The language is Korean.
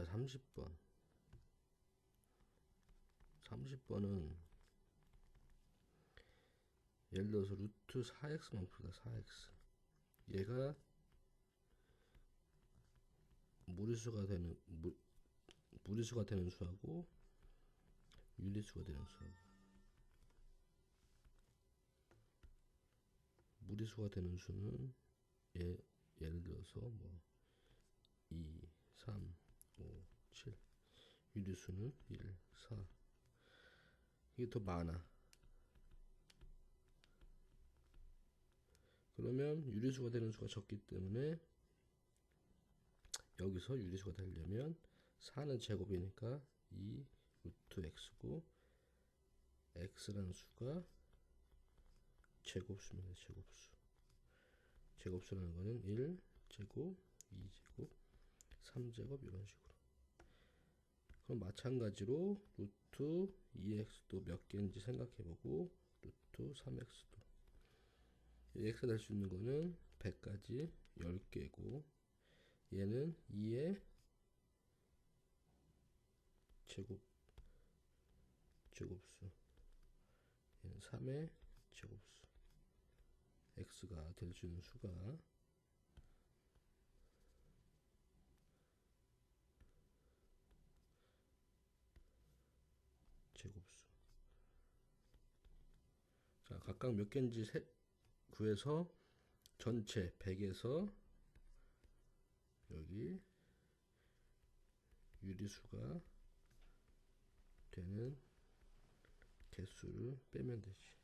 자, 30번. 30번은 예를 들어서 루트 4x만 풀다 4x. 얘가 무리수가 되는 무, 무리수가 되는 수하고 유리수가 되는 수하고 무리수가 되는 수는 예, 예를 들어서 뭐 2, 3, 5, 7 유리수는 1, 4 이게 더 많아 그러면 유리수가 되는 수가 적기 때문에 여기서 유리수가 되려면 4는 제곱이니까 2 루트 x고 x라는 수가 제곱수입니다. 제곱수. 제곱수라는 거는 1 제곱, 2 제곱, 3 제곱 이런 식으로. 그럼 마찬가지로 루트 2x도 몇 개인지 생각해보고 루트 3x도. x가 될 수 있는 거는 100까지 10개고 얘는 2의 제곱 제곱수. 얘는 3의 제곱수. x가 될 수 있는 수가 제곱수 자 각각 몇 개인지 세, 구해서 전체 100에서 여기 유리수가 되는 개수를 빼면 되지.